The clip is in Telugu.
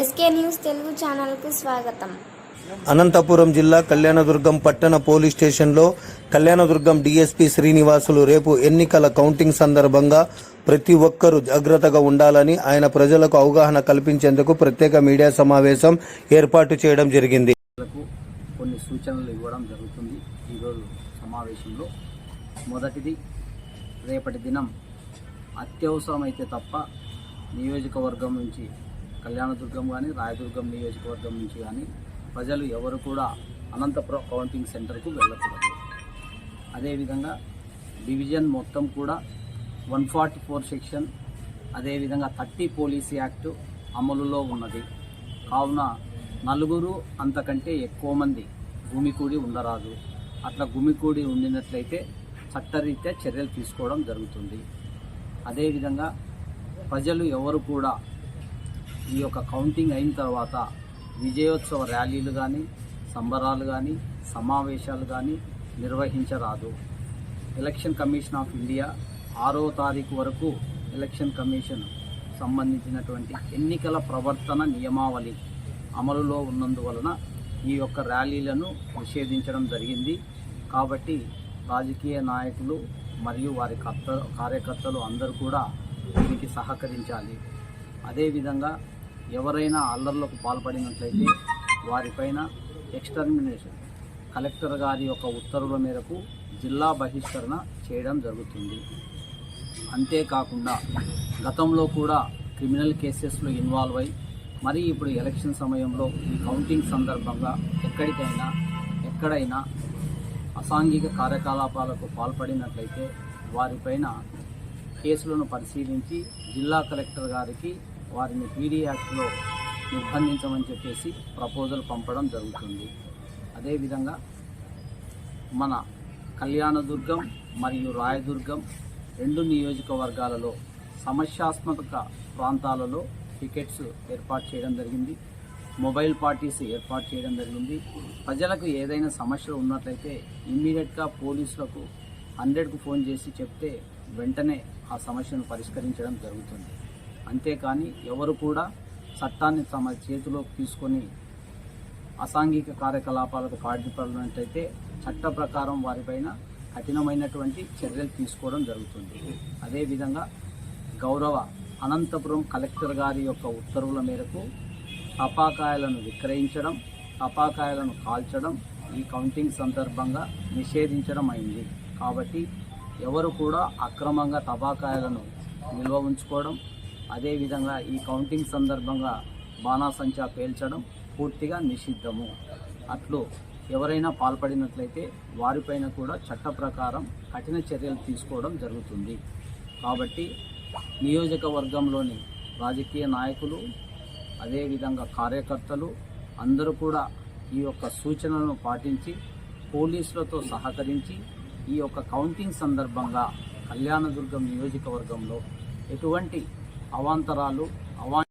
ఎస్కే న్యూస్ తెలుగు ఛానల్కు స్వాగతం. అనంతపురం జిల్లా కళ్యాణదుర్గం పట్టణ పోలీస్ స్టేషన్లో కళ్యాణదుర్గం డీఎస్పీ శ్రీనివాసులు రేపు ఎన్నికల కౌంటింగ్ సందర్భంగా ప్రతి ఒక్కరూ జాగ్రత్తగా ఉండాలని ఆయన ప్రజలకు అవగాహన కల్పించేందుకు ప్రత్యేక మీడియా సమావేశం ఏర్పాటు చేయడం జరిగింది. కొన్ని సూచనలు ఇవ్వడం జరుగుతుంది ఈరోజు సమావేశంలో. మొదటిది రేపటి దినం అత్యవసరమైతే తప్ప నియోజకవర్గం నుంచి కళ్యాణదుర్గం కానీ రాయదుర్గం నియోజకవర్గం నుంచి కానీ ప్రజలు ఎవరు కూడా అనంతపురం కౌంటింగ్ సెంటర్కు వెళ్ళకూడదు. అదేవిధంగా డివిజన్ మొత్తం కూడా వన్ ఫార్టీ ఫోర్ సెక్షన్ అదేవిధంగా థర్టీ పోలీస్ యాక్ట్ అమలులో ఉన్నది. కావున నలుగురు అంతకంటే ఎక్కువ మంది గుమికూడి ఉండరాదు. అట్లా గుమికూడి ఉండినట్లయితే చట్టరీత్యా చర్యలు తీసుకోవడం జరుగుతుంది. అదేవిధంగా ప్రజలు ఎవరు కూడా ఈ యొక్క కౌంటింగ్ అయిన తర్వాత విజయోత్సవ ర్యాలీలు కానీ సంబరాలు కానీ సమావేశాలు కానీ నిర్వహించరాదు. ఎలక్షన్ కమిషన్ ఆఫ్ ఇండియా ఆరో తారీఖు వరకు ఎలక్షన్ కమిషన్ సంబంధించినటువంటి ఎన్నికల ప్రవర్తన నియమావళి అమలులో ఉన్నందువలన ఈ యొక్క ర్యాలీలను నిషేధించడం జరిగింది. కాబట్టి రాజకీయ నాయకులు మరియు వారి కర్త కార్యకర్తలు అందరూ కూడా దీనికి సహకరించాలి. అదేవిధంగా ఎవరైనా అల్లర్లకు పాల్పడినట్లయితే వారిపైన ఎక్స్టర్మినేషన్. కలెక్టర్ గారి యొక్క ఉత్తర్వుల మేరకు జిల్లా బహిష్కరణ చేయడం జరుగుతుంది. అంతేకాకుండా గతంలో కూడా క్రిమినల్ కేసెస్లో ఇన్వాల్వ్ అయి మరి ఇప్పుడు ఎలక్షన్ సమయంలో ఈ కౌంటింగ్ సందర్భంగా ఎక్కడికైనా ఎక్కడైనా అసాంఘిక కార్యకలాపాలకు పాల్పడినట్లయితే వారిపైన కేసులను పరిశీలించి జిల్లా కలెక్టర్ గారికి వారిని పీడీ యాక్ట్లో నిర్బంధించమని చెప్పేసి ప్రపోజల్ పంపడం జరుగుతుంది. అదేవిధంగా మన కళ్యాణదుర్గం మరియు రాయదుర్గం రెండు నియోజకవర్గాలలో సమస్యాత్మక ప్రాంతాలలో టికెట్స్ ఏర్పాటు చేయడం జరిగింది. మొబైల్ పార్టీస్ ఏర్పాటు చేయడం జరిగింది. ప్రజలకు ఏదైనా సమస్యలు ఉన్నట్లయితే ఇమ్మీడియట్గా పోలీసులకు హండ్రెడ్కు ఫోన్ చేసి చెప్తే వెంటనే ఆ సమస్యను పరిష్కరించడం జరుగుతుంది. అంతేకాని ఎవరు కూడా చట్టాన్ని తమ చేతిలోకి తీసుకొని అసాంఘిక కార్యకలాపాలకు పాల్పడినట్లయితే చట్ట ప్రకారం వారిపైన కఠినమైనటువంటి చర్యలు తీసుకోవడం జరుగుతుంది. అదేవిధంగా గౌరవ అనంతపురం కలెక్టర్ గారి యొక్క ఉత్తర్వుల మేరకు టపాకాయలను విక్రయించడం టపాకాయలను కాల్చడం ఈ కౌంటింగ్ సందర్భంగా నిషేధించడం అయింది. కాబట్టి ఎవరు కూడా అక్రమంగా టపాకాయలను నిల్వ ఉంచుకోవడం అదేవిధంగా ఈ కౌంటింగ్ సందర్భంగా బాణాసంచా పేల్చడం పూర్తిగా నిషిద్ధము. అట్లు ఎవరైనా పాల్పడినట్లయితే వారిపైన కూడా చట్ట ప్రకారం కఠిన చర్యలు తీసుకోవడం జరుగుతుంది. కాబట్టి నియోజకవర్గంలోని రాజకీయ నాయకులు అదేవిధంగా కార్యకర్తలు అందరూ కూడా ఈ యొక్క సూచనలను పాటించి పోలీసులతో సహకరించి ఈ యొక్క కౌంటింగ్ సందర్భంగా కళ్యాణదుర్గం నియోజకవర్గంలో ఎటువంటి అవాంతరాలు అవా